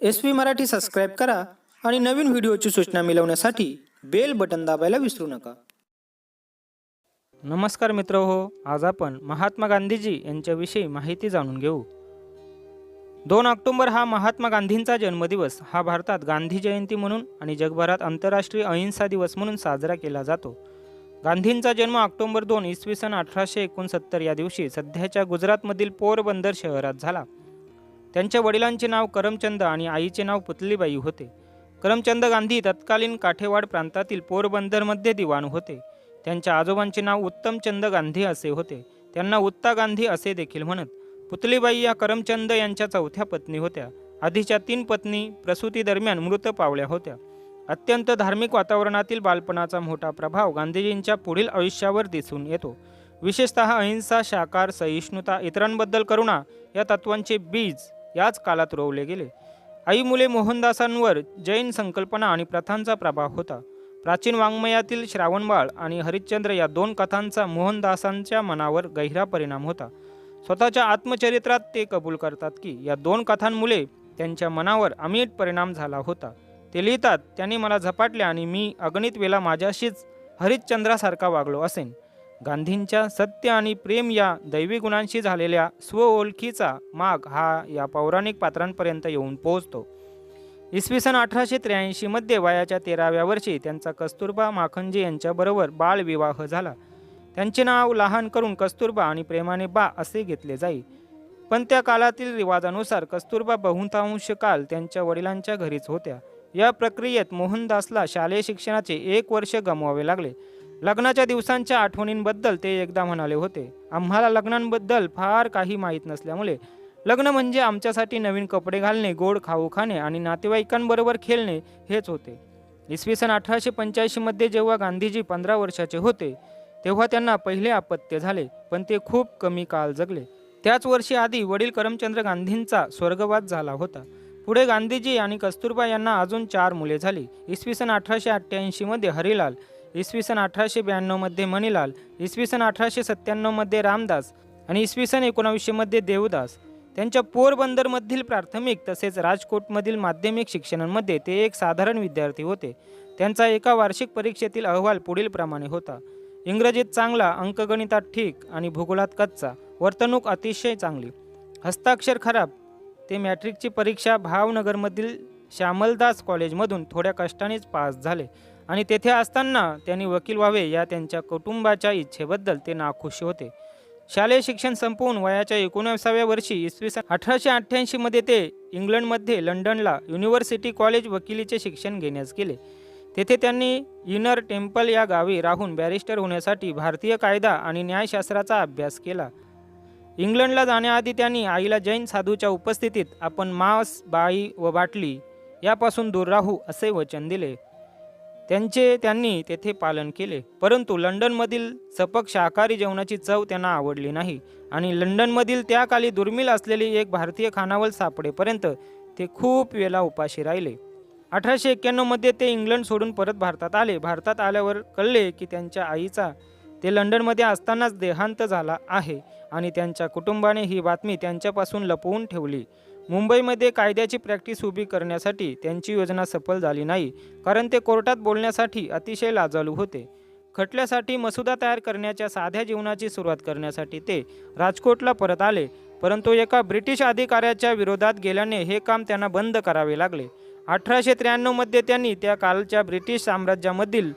S P Marathi subscribe करा आणि नवीन व्हिडिओची सूचना मिळवण्यासाठी बेल बटन दाबायला विसरू नका. नमस्कार मित्र हो आज आपण महात्मा गांधीजी यांच्याविषयी माहिती जाणून घेऊ. दोन ऑक्टोंबर हा महात्मा गांधींचा जन्मदिवस. हा भारतात गांधी जयंती म्हणून आणि जगभरात आंतरराष्ट्रीय अहिंसा दिवस म्हणून साजरा केला जातो. गांधींचा जन्म ऑक्टोंबर दोन इसवी सन अठराशे एकोणसत्तर या दिवशी सध्याच्या गुजरातमधील पोरबंदर शहरात झाला. त्यांच्या वडिलांचे नाव करमचंद आणि आईचे नाव पुतलीबाई होते. करमचंद गांधी तत्कालीन काठेवाड प्रांतातील पोरबंदरमध्ये दिवाण होते. त्यांच्या आजोबांचे नाव उत्तमचंद गांधी असे होते. त्यांना उत्ता गांधी असे देखील म्हणत पुतलीबाई या करमचंद यांच्या चौथ्या पत्नी होत्या. आधीच्या तीन पत्नी प्रसूतीदरम्यान मृत पावल्या होत्या. अत्यंत धार्मिक वातावरणातील बालपणाचा मोठा प्रभाव गांधीजींच्या पुढील आयुष्यावर दिसून येतो. विशेषतः अहिंसा शाकार सहिष्णुता इतरांबद्दल करुणा या तत्वांचे बीज याच काळात रोवले गेले. आई मुले मोहनदासांवर जैन संकल्पना आणि प्रथांचा प्रभाव होता. प्राचीन वाङ्मयातील श्रावणबाळ आणि हरिश्चंद्र या दोन कथांचा मोहनदासांच्या मनावर गहिरा परिणाम होता. स्वतःच्या आत्मचरित्रात ते कबूल करतात की या दोन कथांमुळे त्यांच्या मनावर अमिट परिणाम झाला होता. ते लिहितात त्यांनी मला झपाटले आणि मी अगणित वेळा माझ्याशीच हरिश्चंद्रासारखा वागलो असेन. गांधींच्या सत्य आणि प्रेम या दैवी गुणांशी झालेल्या स्वओळखीचा माग हा या पौराणिक पात्रांपर्यंत येऊन पोहोचतो. इसवी सन अठराशे त्र्याऐंशीमध्ये वयाच्या तेराव्या वर्षी त्यांचा कस्तुरबा माखनजी यांच्याबरोबर बालविवाह झाला. त्यांचे नाव लहान करून कस्तुरबा आणि प्रेमाने बा असे घेतले जाई. पण त्या काळातील रिवाजानुसार कस्तुरबा बहुतांश काल त्यांच्या वडिलांच्या घरीच होत्या. या प्रक्रियेत मोहनदासला शालेय शिक्षणाचे एक वर्ष गमवावे लागले. लग्नाच्या दिवसांच्या आठवणींबद्दल ते एकदा म्हणाले होते. आम्हाला लग्नांबद्दल फार काही माहीत नसल्यामुळे लग्न म्हणजे आमच्यासाठी नवीन कपडे घालणे गोड खाऊ खाणे आणि नातेवाईकांबरोबर खेळणे हेच होते. इसवी सन अठराशे पंच्याऐंशीमध्ये जेव्हा गांधीजी पंधरा वर्षाचे होते तेव्हा त्यांना पहिले अपत्य झाले पण ते खूप कमी काळ जगले. त्याच वर्षी आधी वडील करमचंद्र गांधींचा स्वर्गवास झाला होता. पुढे गांधीजी आणि कस्तुरबा यांना अजून चार मुले झाली. इसवी सन अठराशे अठ्ठ्याऐंशीमध्ये हरिलाल इसवी सन अठराशे ब्याण्णवमध्ये मणिलाल इसवी सन अठराशे सत्त्याण्णवमध्ये रामदास आणि इसवी सन एकोणावीसशेमध्ये देवदास त्यांच्या पोरबंदरमधील प्राथमिक तसेच राजकोटमधील माध्यमिक शिक्षणांमध्ये ते एक साधारण विद्यार्थी होते. त्यांचा एका वार्षिक परीक्षेतील अहवाल पुढीलप्रमाणे होता. इंग्रजीत चांगला अंकगणितात ठीक आणि भूगोलात कच्चा वर्तणूक अतिशय चांगली. हस्ताक्षर खराब ते मॅट्रिकची परीक्षा भावनगरमधील श्यामलदास कॉलेजमधून थोड्या कष्टानेच पास झाले. आणि तेथे असताना त्यांनी वकील व्हावे या त्यांच्या कुटुंबाच्या इच्छेबद्दल ते नाखुश होते. शालेय शिक्षण संपवून वयाच्या एकोणविसाव्या वर्षी इसवी सन अठराशे अठ्ठ्याऐंशीमध्ये ते इंग्लंडमध्ये लंडनला युनिव्हर्सिटी कॉलेज वकिलीचे शिक्षण घेण्यास गेले. तेथे त्यांनी इनर टेम्पल या गावी राहून बॅरिस्टर होण्यासाठी भारतीय कायदा आणि न्यायशास्त्राचा अभ्यास केला. इंग्लंडला जाण्याआधी त्यांनी आईला जैन साधूच्या उपस्थितीत आपण मांस बाई व बाटली यापासून दूर राहू असे वचन दिले. त्यांचे त्यांनी तेथे पालन केले. परंतु लंडनमधील सपक शाकाहारी जेवणाची चव त्यांना आवडली नाही. आणि लंडनमधील त्या काली दुर्मिळ असलेली एक भारतीय खानावळ सापडेपर्यंत ते खूप वेळा उपाशी राहिले. अठराशे एक्क्याण्णवमध्ये ते इंग्लंड सोडून परत भारतात आले. भारतात आल्यावर कळले की त्यांच्या आईचा ते लंडनमध्ये असतानाच देहांत झाला आहे आणि त्यांच्या कुटुंबाने ही बातमी त्यांच्यापासून लपवून ठेवली. मुंबईमध्ये कायद्याची प्रॅक्टिस उभी करण्यासाठी त्यांची योजना सफल झाली नाही कारण ते कोर्टात बोलण्यासाठी अतिशय लाजाळू होते. खटल्यासाठी मसुदा तयार करण्याच्या साध्या जीवनाची सुरुवात करण्यासाठी ते राजकोटला परत आले परंतु एका ब्रिटिश अधिकाऱ्याच्या विरोधात गेल्याने हे काम त्यांना बंद करावे लागले. अठराशे त्र्याण्णवमध्ये त्यांनी त्या कालच्या ब्रिटिश साम्राज्यामधील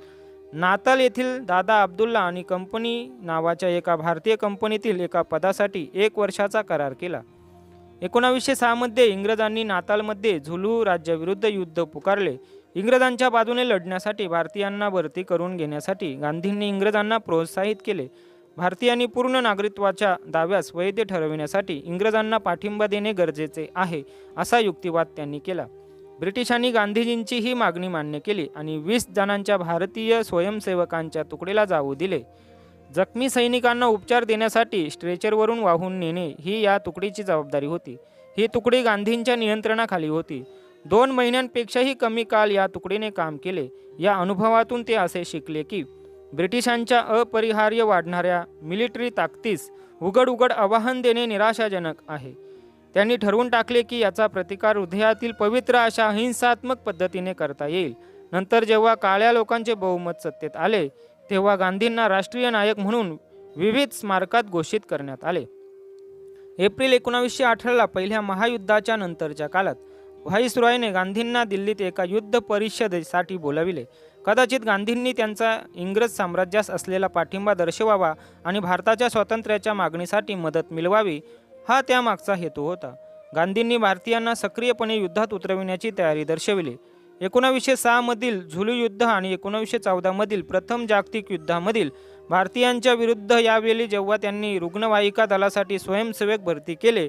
नाताल येथील दादा अब्दुल्ला आणि कंपनी नावाच्या एका भारतीय कंपनीतील एका पदासाठी एक वर्षाचा करार केला. एकोणावीसशे सहामध्ये इंग्रजांनी नातालमध्ये झुलू राज्याविरुद्ध युद्ध पुकारले. इंग्रजांच्या बाजूने लढण्यासाठी भारतीयांना भरती करून घेण्यासाठी गांधींनी इंग्रजांना प्रोत्साहित केले. भारतीयांनी पूर्ण नागरिकत्वाच्या दाव्यास वैध ठरविण्यासाठी इंग्रजांना पाठिंबा देणे गरजेचे आहे असा युक्तिवाद त्यांनी केला. ब्रिटिशांनी गांधीजींची ही मागणी मान्य केली आणि वीस जणांच्या भारतीय स्वयंसेवकांच्या तुकडीला जाऊ दिले. जखमी सैनिकांना उपचार देण्यासाठी स्ट्रेचरवरून वाहून नेणे ही या तुकडीची जबाबदारी होती. ही तुकडी गांधींच्या नियंत्रणाखाली होती. दोन महिन्यांपेक्षाही कमी काल या तुकडीने काम केले. या अनुभवातून ते असे शिकले की ब्रिटिशांच्या अपरिहार्य वाढणाऱ्या मिलिटरी ताकदीस उघड उघड आवाहन देणे निराशाजनक आहे. त्यांनी ठरवून टाकले की याचा प्रतिकार हृदयातील पवित्र अशा हिंसात्मक पद्धतीने करता येईल. नंतर जेव्हा काळ्या लोकांचे बहुमत सत्तेत आले तेव्हा गांधींना राष्ट्रीय नायक म्हणून विविध स्मारकात घोषित करण्यात आले. एप्रिल एकोणावीसशे अठराला पहिल्या महायुद्धाच्या नंतरच्या काळात व्हाईसरॉयने गांधींना दिल्लीत एका युद्ध परिषदेसाठी बोलाविले. कदाचित गांधींनी त्यांचा इंग्रज साम्राज्यास असलेला पाठिंबा दर्शवावा आणि भारताच्या स्वातंत्र्याच्या मागणीसाठी मदत मिळवावी हा त्यामागचा हेतू होता. गांधींनी भारतीयांना सक्रियपणे युद्धात उतरविण्याची तयारी दर्शविली. एकोणावीसशे सहामधील झुलू युद्ध आणि एकोणावीसशे चौदामधील प्रथम जागतिक युद्धामधील भारतीयांच्या विरुद्ध यावेळी जेव्हा त्यांनी रुग्णवाहिका दलासाठी स्वयंसेवक भरती केले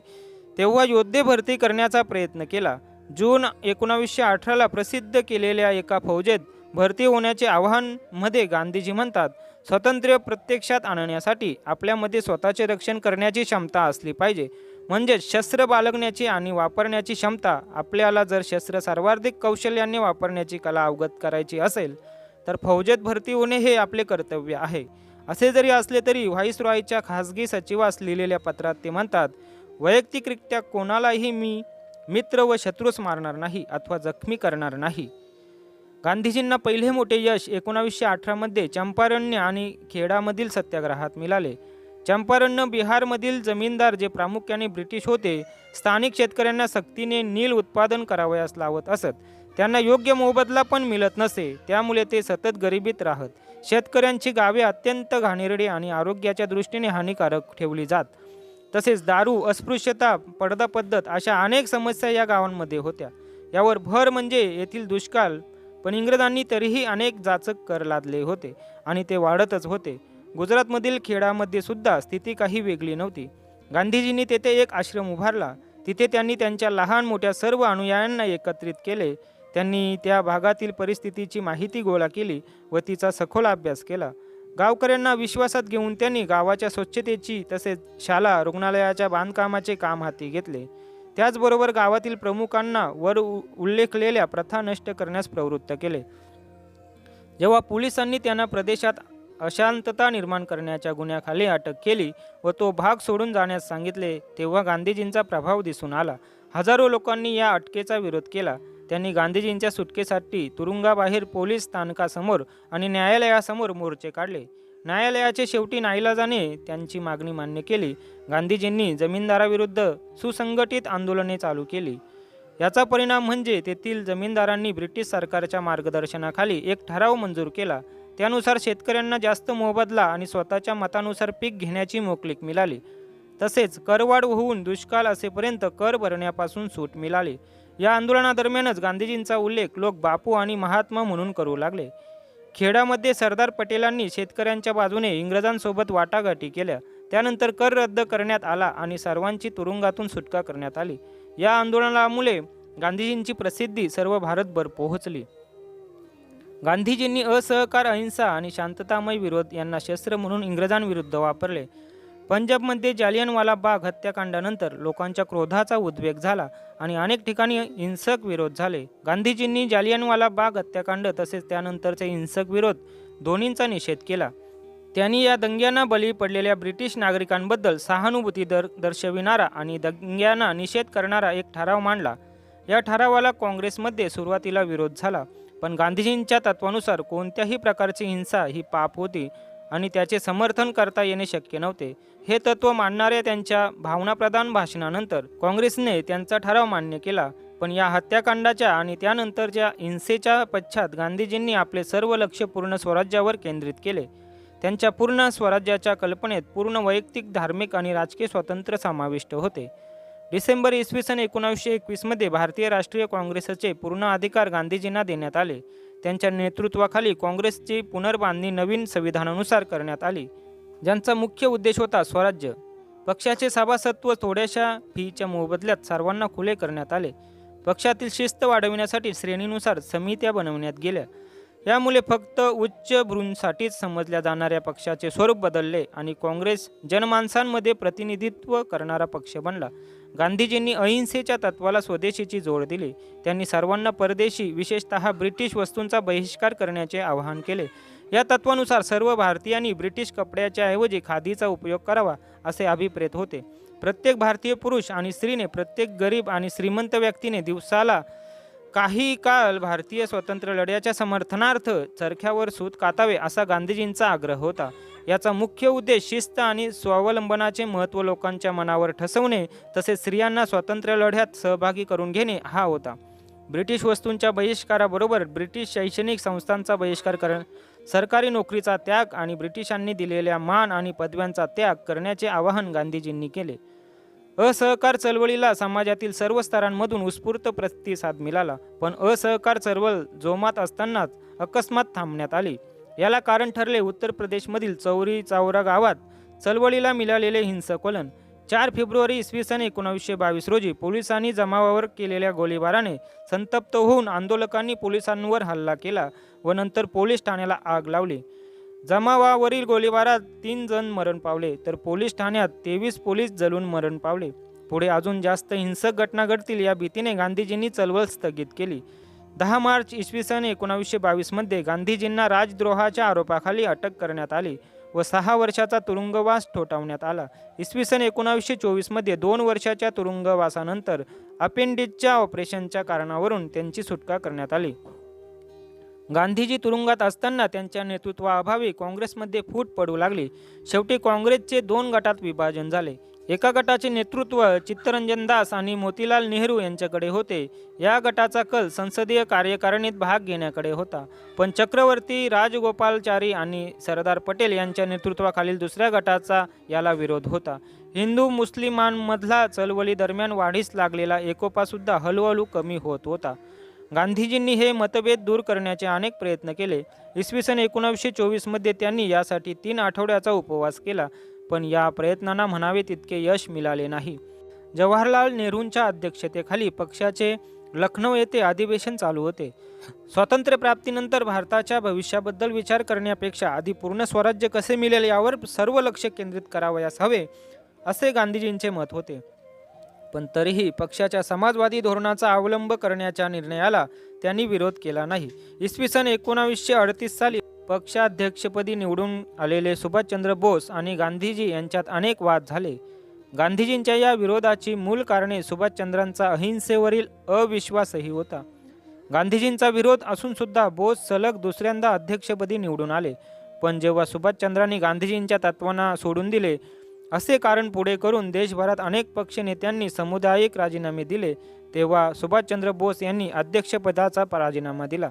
तेव्हा योद्धे भरती करण्याचा प्रयत्न केला. जून एकोणावीसशे अठराला प्रसिद्ध केलेल्या एका फौजेत भरती होण्याचे आव्हानमध्ये गांधीजी म्हणतात स्वातंत्र्य प्रत्यक्षात आणण्यासाठी आपल्यामध्ये स्वतःचे रक्षण करण्याची क्षमता असली पाहिजे. म्हणजेच शस्त्र बाळगण्याची आणि वापरण्याची क्षमता आपल्याला जर शस्त्र सर्वाधिक कौशल्याने वापरण्याची कला अवगत करायची असेल तर फौजेत भरती होणे हे आपले कर्तव्य आहे. असे जरी असले तरी व्हाईसरॉयच्या खासगी सचिवास लिहिलेल्या पत्रात ते म्हणतात वैयक्तिकरित्या कोणालाही मी मित्र व शत्रूस मारणार नाही अथवा जखमी करणार नाही. गांधीजींना पहिले मोठे यश एकोणावीसशे अठरामध्ये चंपारण्य आणि खेडामधील सत्याग्रहात मिळाले. चंपारण्य बिहारमधील जमीनदार जे प्रामुख्याने ब्रिटिश होते स्थानिक शेतकऱ्यांना सक्तीने नील उत्पादन करावयास लावत असत. त्यांना योग्य मोबदला पण मिळत नसे त्यामुळे ते सतत गरिबीत राहत. शेतकऱ्यांची गावे अत्यंत घाणेरडी आणि आरोग्याच्या दृष्टीने हानिकारक ठेवली जात. तसेच दारू अस्पृश्यता पडदा पद्धत अशा अनेक समस्या या गावांमध्ये होत्या. यावर भर म्हणजे येथील दुष्काळ पण इंग्रजांनी तरीही अनेक जाचक कर लादले होते आणि ते वाढतच होते. गुजरातमधील खेडामध्ये सुद्धा स्थिती काही वेगळी नव्हती. गांधीजींनी तेथे एक आश्रम उभारला. तिथे त्यांनी त्यांच्या लहान मोठ्या सर्व अनुयायांना एकत्रित केले. त्यांनी त्या भागातील परिस्थितीची माहिती गोळा केली व तिचा सखोल अभ्यास केला. गावकऱ्यांना विश्वासात घेऊन त्यांनी गावाच्या स्वच्छतेची तसेच शाला रुग्णालयाच्या बांधकामाचे काम हाती घेतले. त्याचबरोबर गावातील प्रमुखांना वर उ- उल्लेखलेल्या प्रथा नष्ट करण्यास प्रवृत्त केले. जेव्हा पोलिसांनी त्यांना प्रदेशात अशांतता निर्माण करण्याच्या गुन्ह्याखाली अटक केली व तो भाग सोडून जाण्यास सांगितले तेव्हा गांधीजींचा प्रभाव दिसून आला. हजारो लोकांनी या अटकेचा विरोध केला. त्यांनी गांधीजींच्या सुटकेसाठी तुरुंगाबाहेर पोलीस स्थानकासमोर आणि न्यायालयासमोर मोर्चे काढले. न्यायालयाचे शेवटी नाईलाजाने त्यांची मागणी मान्य केली. गांधीजींनी जमीनदाराविरुद्ध सुसंघटित आंदोलने चालू केली. याचा परिणाम म्हणजे तेथील जमीनदारांनी ब्रिटिश सरकारच्या मार्गदर्शनाखाली एक ठराव मंजूर केला. त्यानुसार शेतकऱ्यांना जास्त मोबदला आणि स्वतःच्या मतानुसार पीक घेण्याची मोकलीक मिळाली. तसेच करवाढ होऊन दुष्काळ असेपर्यंत कर भरण्यापासून सूट मिळाली. या आंदोलनादरम्यानच गांधीजींचा उल्लेख लोक बापू आणि महात्मा म्हणून करू लागले. खेडामध्ये सरदार पटेलांनी शेतकऱ्यांच्या बाजूने इंग्रजांसोबत वाटाघाटी केल्या. त्यानंतर कर रद्द करण्यात आला आणि सर्वांची तुरुंगातून सुटका करण्यात आली. या आंदोलनामुळे गांधीजींची प्रसिद्धी सर्व भारतभर पोहोचली. गांधीजींनी असहकार अहिंसा आणि शांततामय विरोध यांना शस्त्र म्हणून इंग्रजांविरुद्ध वापरले. पंजाबमध्ये जालियनवाला बाग हत्याकांडानंतर लोकांच्या क्रोधाचा उद्वेग झाला आणि अनेक ठिकाणी हिंसक विरोध झाले. गांधीजींनी जालियनवाला बाग हत्याकांड तसेच त्यानंतरचे हिंसक विरोध दोन्हींचा निषेध केला. त्यांनी या दंग्यांना बळी पडलेल्या ब्रिटिश नागरिकांबद्दल सहानुभूती दर दर्शविणारा आणि दंग्यांना निषेध करणारा एक ठराव मांडला. या ठरावाला काँग्रेसमध्ये सुरुवातीला विरोध झाला. पण गांधीजींच्या तत्वानुसार कोणत्याही प्रकारची हिंसा ही पाप होती आणि त्याचे समर्थन करता येणे शक्य नव्हते. हे तत्व मांडणाऱ्या त्यांच्या भावनाप्रधान भाषणानंतर काँग्रेसने त्यांचा ठराव मान्य केला. पण या हत्याकांडाच्या आणि त्यानंतरच्या हिंसेच्या पश्चात गांधीजींनी आपले सर्व लक्ष पूर्ण स्वराज्यावर केंद्रित केले त्यांच्या पूर्ण स्वराज्याच्या कल्पनेत पूर्ण वैयक्तिक धार्मिक आणि राजकीय स्वातंत्र्य समाविष्ट होते. डिसेंबर इसवी सन एकोणावीसशे एकवीसमध्ये भारतीय राष्ट्रीय काँग्रेसचे पूर्ण अधिकार गांधीजींना देण्यात आले. त्यांच्या नेतृत्वाखाली काँग्रेसची पुनर्बांधणी नवीन संविधानानुसार करण्यात आली. ज्यांचा मुख्य उद्देश होता स्वराज्य. पक्षाचे सभासत्व थोड्याशा फीच्या मोबदल्यात सर्वांना खुले करण्यात आले. पक्षातील शिस्त वाढविण्यासाठी श्रेणीनुसार समित्या बनवण्यात गेल्या. यामुळे फक्त उच्च भ्रूंसाठीच समजल्या जाणाऱ्या पक्षाचे स्वरूप बदलले आणि काँग्रेस जनमानसांमध्ये प्रतिनिधित्व करणारा पक्ष बनला. गांधीजींनी अहिंसेच्या तत्वाला स्वदेशीची जोड दिली. त्यांनी सर्वांना परदेशी विशेषतः ब्रिटिश वस्तूंचा बहिष्कार करण्याचे आवाहन केले. या तत्वानुसार सर्व भारतीयांनी ब्रिटिश कपड्याच्या ऐवजी खादीचा उपयोग करावा असे अभिप्रेत होते. प्रत्येक भारतीय पुरुष आणि स्त्रीने प्रत्येक गरीब आणि श्रीमंत व्यक्तीने दिवसाला काही काळ भारतीय स्वातंत्र्य लढ्याच्या समर्थनार्थ चरख्यावर सूत कातावे असा गांधीजींचा आग्रह होता. याचा मुख्य उद्देश शिस्त आणि स्वावलंबनाचे महत्त्व लोकांच्या मनावर ठसवणे तसेच स्त्रियांना स्वातंत्र्य लढ्यात सहभागी करून घेणे हा होता. ब्रिटिश वस्तूंच्या बहिष्काराबरोबर ब्रिटिश शैक्षणिक संस्थांचा बहिष्कार करण सरकारी नोकरीचा त्याग आणि ब्रिटिशांनी दिलेल्या मान आणि पदव्यांचा त्याग करण्याचे आवाहन गांधीजींनी केले. असहकार चळवळीला समाजातील सर्व स्तरांमधून उत्स्फूर्त प्रतिसाद मिळाला पण असहकार चळवळ जोमात असतानाच अकस्मात थांबण्यात आली. याला कारण ठरले उत्तर प्रदेशमधील चौरी चावरा गावात चळवळीला मिळालेले हिंसक वलन चार फेब्रुवारी इसवी सन एकोणावीसशे बावीस रोजी पोलिसांनी जमावावर केलेल्या गोळीबाराने संतप्त होऊन आंदोलकांनी पोलिसांवर हल्ला केला व नंतर पोलीस ठाण्याला आग लावली. जमावावरील गोळीबारात तीन जण मरण पावले तर पोलीस ठाण्यात तेवीस पोलीस जळून मरण पावले. पुढे अजून जास्त हिंसक घटना घडतील या भीतीने गांधीजींनी चळवळ स्थगित केली. दहा मार्च इसवी सन एकोणावीसशे बावीसमध्ये गांधीजींना राजद्रोहाच्या आरोपाखाली अटक करण्यात आली व सहा वर्षाचा तुरुंगवास ठोठावण्यात आला. इसवी सन एकोणावीसशे चोवीसमध्ये दोन वर्षाच्या तुरुंगवासानंतर अपेंडिजच्या ऑपरेशनच्या कारणावरून त्यांची सुटका करण्यात आली. गांधीजी तुरुंगात असताना त्यांच्या नेतृत्वाअभावी काँग्रेसमध्ये फूट पडू लागली. शेवटी काँग्रेसचे दोन गटात विभाजन झाले. एका गटाचे नेतृत्व चित्तरंजन दास आणि मोतीलाल नेहरू यांच्याकडे होते. या गटाचा कल संसदीय कार्यकारिणीत भाग घेण्याकडे होता. पण चक्रवर्ती राजगोपालचारी आणि सरदार पटेल यांच्या नेतृत्वाखालील दुसऱ्या गटाचा याला विरोध होता. हिंदू मुस्लिमांमधला चळवळी दरम्यान वाढीस लागलेला एकोपासुद्धा हळूहळू कमी होत होता. गांधीजींनी हे मतभेद दूर करण्याचे अनेक प्रयत्न केले. इसवी सन एकोणावीसशे चोवीसमध्ये त्यांनी यासाठी तीन आठवड्याचा उपवास केला. पण या प्रयत्नांना म्हणावे तितके यश मिळाले नाही. जवाहरलाल नेहरूंच्या अध्यक्षतेखाली पक्षाचे लखनौ येथे अधिवेशन चालू होते. स्वातंत्र्यप्राप्तीनंतर भारताच्या भविष्याबद्दल विचार करण्यापेक्षा आधी पूर्ण स्वराज्य कसे मिळेल यावर सर्व लक्ष केंद्रित करावयास हवे असे गांधीजींचे मत होते. पण तरीही पक्षाच्या समाजवादी धोरणाचा अवलंब करण्याच्या निर्णयाला त्यांनी विरोध केला नाही. इसवी सन एकोणावीसशे अडतीस साली पक्षाध्यक्षपदी निवडून आलेले सुभाषचंद्र बोस आणि गांधीजी यांच्यात अनेक वाद झाले. गांधीजींच्या या विरोधाची मूळ कारणे सुभाषचंद्रांचा अहिंसेवरील अविश्वासही होता. गांधीजींचा विरोध असून सुद्धा बोस सलग दुसऱ्यांदा अध्यक्षपदी निवडून आले. पण जेव्हा सुभाषचंद्रांनी गांधीजींच्या तत्वांना सोडून दिले असे कारण पुढे करून देशभरात अनेक पक्ष नेत्यांनी सामुदायिक राजीनामे दिले तेव्हा सुभाषचंद्र बोस यांनी अध्यक्षपदाचा राजीनामा दिला.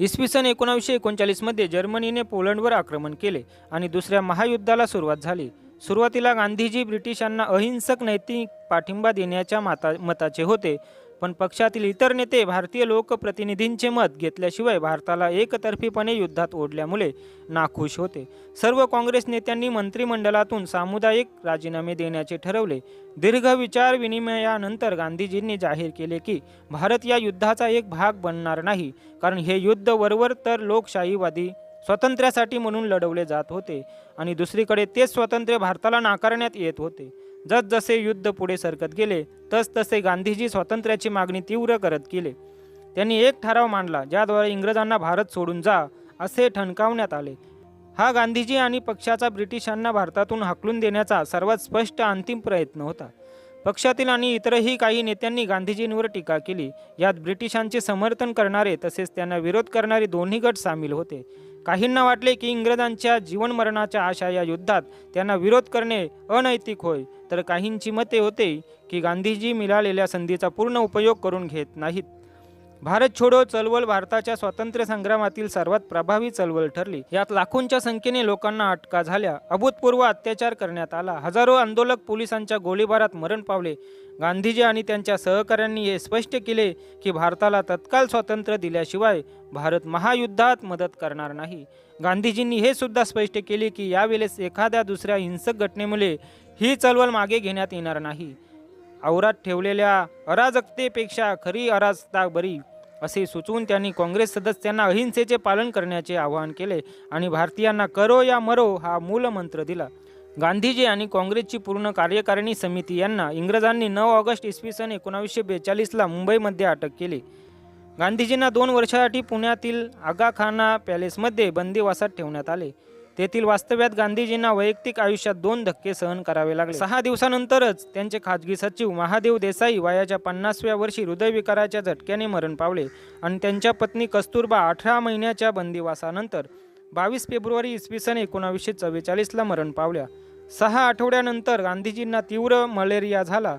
इसवी सन एकोणावीसशे एकोणचाळीसमध्ये जर्मनीने पोलंडवर आक्रमण केले आणि दुसऱ्या महायुद्धाला सुरुवात झाली. सुरुवातीला गांधीजी ब्रिटिशांना अहिंसक नैतिक पाठिंबा देण्याच्या माता मताचे होते. पण पक्षातील इतर नेते भारतीय लोकप्रतिनिधींचे मत घेतल्याशिवाय भारताला एकतर्फीपणे युद्धात ओढल्यामुळे नाखुश होते. सर्व काँग्रेस नेत्यांनी मंत्रिमंडळातून सामुदायिक राजीनामे देण्याचे ठरवले. दीर्घ विचार विनिमयानंतर गांधीजींनी जाहीर केले की भारत या युद्धाचा एक भाग बनणार नाही कारण हे युद्ध वरवर तर लोकशाहीवादी स्वातंत्र्यासाठी म्हणून लढवले जात होते आणि दुसरीकडे तेच स्वातंत्र्य भारताला नाकारण्यात येत होते. जसजसे युद्ध पुढे सरकत गेले तसतसे गांधीजी स्वातंत्र्याची मागणी तीव्र करत गेले. त्यांनी एक ठराव मांडला ज्याद्वारे इंग्रजांना भारत सोडून जा असे ठणकावण्यात आले. हा गांधीजी आणि पक्षाचा ब्रिटिशांना भारतातून हाकलून देण्याचा सर्वात स्पष्ट अंतिम प्रयत्न होता. पक्षातील आणि इतरही काही नेत्यांनी गांधीजींवर टीका केली. यात ब्रिटिशांचे समर्थन करणारे तसेच त्यांना विरोध करणारे दोन्ही गट सामील होते. काहींना वाटले की इंग्रजांच्या जीवनमरणाच्या आशा या युद्धात त्यांना विरोध करणे अनैतिक होय तर काहींची मते होते की गांधीजी मिळालेल्या संधीचा पूर्ण उपयोग करून घेत नाहीत. भारत छोडो चळवळ भारताच्या स्वातंत्र्य संग्रामातील सर्वात प्रभावी चळवळ ठरली. यात लाखोंच्या संख्येने लोकांना अटका झाल्या. अभूतपूर्व अत्याचार करण्यात आला. हजारो आंदोलक पोलिसांच्या गोळीबारात मरण पावले. गांधीजी आणि त्यांच्या सहकाऱ्यांनी हे स्पष्ट केले की भारताला तत्काळ स्वातंत्र्य दिल्याशिवाय भारत महायुद्धात मदत करणार नाही. गांधीजींनी हे सुद्धा स्पष्ट केले की यावेळेस एखाद्या दुसऱ्या हिंसक घटनेमुळे ही चळवळ मागे घेण्यात येणार नाही. आवरात ठेवलेल्या अराजकतेपेक्षा खरी अराजकता बरी असे सुचवून त्यांनी काँग्रेस सदस्यांना अहिंसेचे पालन करण्याचे आवाहन केले आणि भारतीयांना करो या मरो हा मूलमंत्र दिला. गांधीजी आणि काँग्रेसची पूर्ण कार्यकारिणी समिती यांना इंग्रजांनी नऊ ऑगस्ट इसवी सन एकोणावीसशे बेचाळीसला मुंबईमध्ये अटक केली. गांधीजींना दोन वर्षासाठी पुण्यातील आगाखाना पॅलेसमध्ये बंदिवासात ठेवण्यात आले. तेथील वास्तव्यात गांधीजींना वैयक्तिक आयुष्यात दोन धक्के सहन करावे लागले. सहा दिवसानंतरच त्यांचे खाजगी सचिव महादेव देसाई वयाच्या पन्नासव्या वर्षी हृदयविकाराच्या झटक्याने मरण पावले आणि त्यांच्या पत्नी कस्तुरबा अठरा महिन्याच्या बंदिवासानंतर बावीस फेब्रुवारी इसवी सन एकोणावीसशे चव्वेचाळीसला मरण पावल्या. सहा आठवड्यानंतर गांधीजींना तीव्र मलेरिया झाला.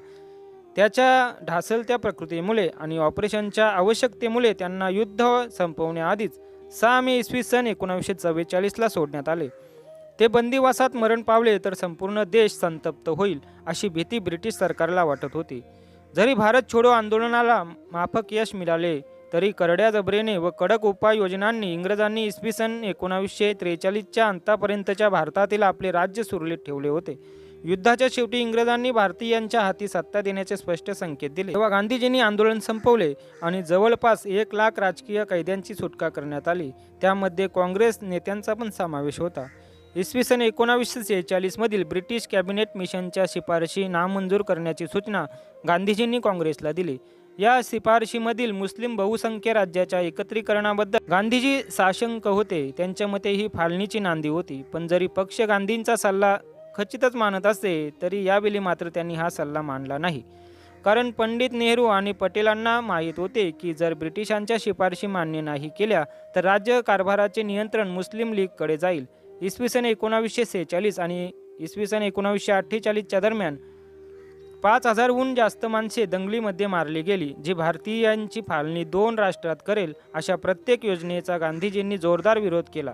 त्याच्या ढासळत्या प्रकृतीमुळे आणि ऑपरेशनच्या आवश्यकतेमुळे त्यांना युद्ध संपवण्याआधीच सहा मे इसवी सन एकोणावीसशे चव्वेचाळीसला सोडण्यात आले. ते बंदिवासात मरण पावले तर संपूर्ण देश संतप्त होईल अशी भीती ब्रिटिश सरकारला वाटत होती. जरी भारत छोडो आंदोलनाला माफक यश मिळाले तरी करड्या जबरेने व कडक उपाययोजनांनी इंग्रजांनी इसवी सन एकोणावीसशे त्रेचाळीसच्या अंतापर्यंतच्या भारतातील आपले राज्य सुरळीत ठेवले होते. युद्धाच्या शेवटी इंग्रजांनी भारतीयांच्या हाती सत्ता देण्याचे स्पष्ट संकेत दिले. तेव्हा गांधीजींनी आंदोलन संपवले आणि जवळपास एक लाख राजकीय कैद्यांची सुटका करण्यात आली. त्यामध्ये काँग्रेस नेत्यांचा पण समावेश होता. इसवी सन एकोणावीसशे सेहेचाळीसमधील ब्रिटिश कॅबिनेट मिशनच्या शिफारशी नामंजूर करण्याची सूचना गांधीजींनी काँग्रेसला दिली. या शिफारशीमधील मुस्लिम बहुसंख्य राज्याच्या एकत्रीकरणाबद्दल गांधीजी साशंक होते. त्यांच्या मते ही फाळणीची नांदी होती. पण जरी पक्ष गांधींचा सल्ला खचितच मानत असते तरी यावेळी मात्र त्यांनी हा सल्ला मानला नाही. कारण पंडित नेहरू आणि पटेलांना माहीत होते की जर ब्रिटिशांच्या शिफारशी मान्य नाही केल्या तर राज्य कारभाराचे नियंत्रण मुस्लिम लीगकडे जाईल. इसवी सन एकोणावीसशे सेहेचाळीस आणि इसवी सन एकोणावीसशे अठ्ठेचाळीसच्या दरम्यान पाच हजारहून जास्त माणसे दंगलीमध्ये मारली गेली जी भारतीयांची फाळणी दोन राष्ट्रात करेल अशा प्रत्येक योजनेचा गांधीजींनी जोरदार विरोध केला.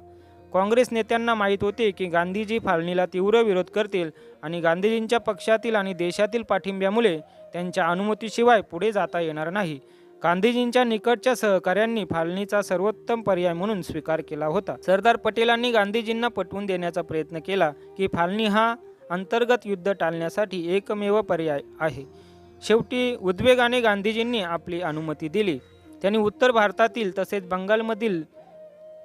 काँग्रेस नेत्यांना माहीत होते की गांधीजी फाळणीला तीव्र विरोध करतील आणि गांधीजींच्या पक्षातील आणि देशातील पाठिंब्यामुळे त्यांच्या अनुमतीशिवाय पुढे जाता येणार नाही. गांधीजींच्या निकटच्या सहकाऱ्यांनी फाळणीचा सर्वोत्तम पर्याय म्हणून स्वीकार केला होता. सरदार पटेलांनी गांधीजींना पटवून देण्याचा प्रयत्न केला की फाळणी हा अंतर्गत युद्ध टाळण्यासाठी एकमेव पर्याय आहे. शेवटी उद्वेगाने गांधीजींनी आपली अनुमती दिली. त्यांनी उत्तर भारतातील तसेच बंगालमधील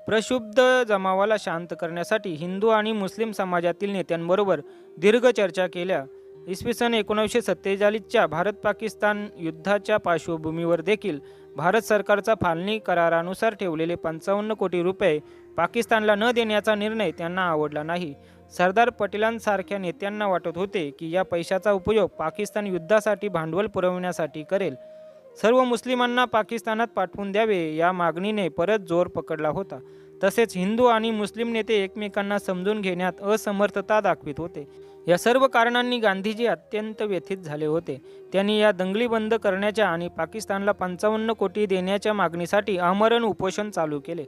प्रक्षुब्ध जमावाला शांत करण्यासाठी हिंदू आणि मुस्लिम समाजातील नेत्यांबरोबर दीर्घ चर्चा केल्या. इसवी सन एकोणीसशे सत्तेचाळीसच्या भारत पाकिस्तान युद्धाच्या पार्श्वभूमीवर देखील भारत सरकारचा फाळणी करारानुसार ठेवलेले पंचावन्न कोटी रुपये पाकिस्तानला न देण्याचा निर्णय त्यांना आवडला नाही. सरदार पटेलांसारख्या नेत्यांना वाटत होते की या पैशाचा उपयोग पाकिस्तान युद्धासाठी भांडवल पुरवण्यासाठी करेल. सर्व मुस्लिमांना पाकिस्तानात पाठवून द्यावे या मागणीने परत जोर पकडला होता. तसेच हिंदू आणि मुस्लिम नेते एकमेकांना समजून घेण्यात असमर्थता दाखवित होते. या सर्व कारणांनी गांधीजी अत्यंत व्यथित झाले होते. त्यांनी या दंगली बंद करण्याच्या आणि पाकिस्तानला पंचावन्न कोटी देण्याच्या मागणीसाठी आमरण उपोषण चालू केले.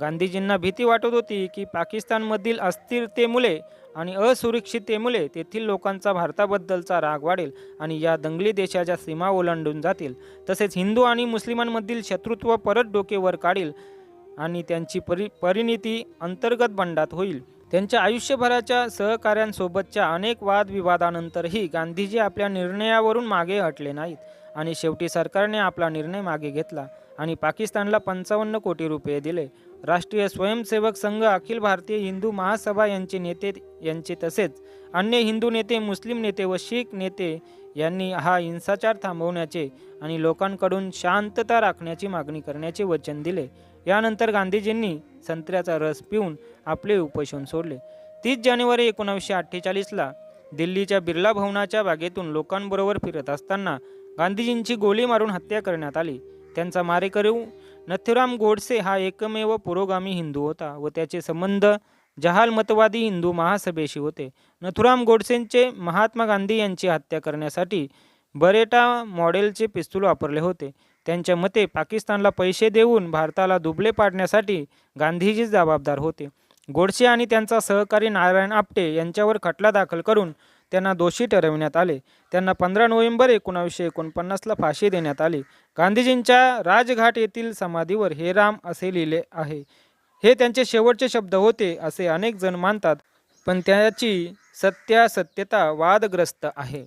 गांधीजींना भीती वाटत होती की पाकिस्तानमधील अस्थिरतेमुळे आणि असुरक्षिततेमुळे तेथील लोकांचा भारताबद्दलचा राग वाढेल आणि या दंगली देशाच्या सीमा ओलांडून जातील. तसेच हिंदू आणि मुस्लिमांमधील शत्रुत्व परत डोकेवर काढील आणि त्यांची परि परिणिती अंतर्गत बंडात होईल. त्यांच्या आयुष्यभराच्या सहकाऱ्यांसोबतच्या अनेक वादविवादानंतरही गांधीजी आपल्या निर्णयावरून मागे हटले नाहीत आणि शेवटी सरकारने आपला निर्णय मागे घेतला. आणि पाकिस्तानला पंचावन्न कोटी रुपये दिले. राष्ट्रीय स्वयंसेवक संघ अखिल भारतीय हिंदू महासभा यांचे नेते यांचे तसेच अन्य हिंदू नेते मुस्लिम नेते व शीख नेते यांनी हा हिंसाचार थांबवण्याचे आणि लोकांकडून शांतता राखण्याची मागणी करण्याचे वचन दिले. यानंतर गांधीजींनी संत्र्याचा रस पिऊन आपले उपोषण सोडले. तीस जानेवारी एकोणावीसशे अठ्ठेचाळीसला दिल्लीच्या बिर्ला भवनाच्या बागेतून लोकांबरोबर फिरत असताना गांधीजींची गोळी मारून हत्या करण्यात आली. त्यांचा मारेकरू नथुराम गोडसे हा एकमेव पुरोगामी हिंदू होता व त्याचे संबंध जहाल मतवादी हिंदू महासभेशी होते. नथुराम गोडसेंचे महात्मा गांधी यांची हत्या करण्यासाठी बरेटा मॉडेलचे पिस्तूल वापरले होते. त्यांच्या मते पाकिस्तानला पैसे देऊन भारताला दुबले पाडण्यासाठी गांधीजीच जबाबदार होते. गोडसे आणि त्यांचा सहकारी नारायण आपटे यांच्यावर खटला दाखल करून त्यांना दोषी ठरविण्यात आले. त्यांना पंधरा नोव्हेंबर एकोणावीसशे एकोणपन्नासला फाशी देण्यात आली. गांधीजींच्या राजघाट येथील समाधीवर हे राम असे लिहिले आहे. हे त्यांचे शेवटचे शब्द होते असे अनेक जण मानतात पण त्याची सत्यासत्यता वादग्रस्त आहे.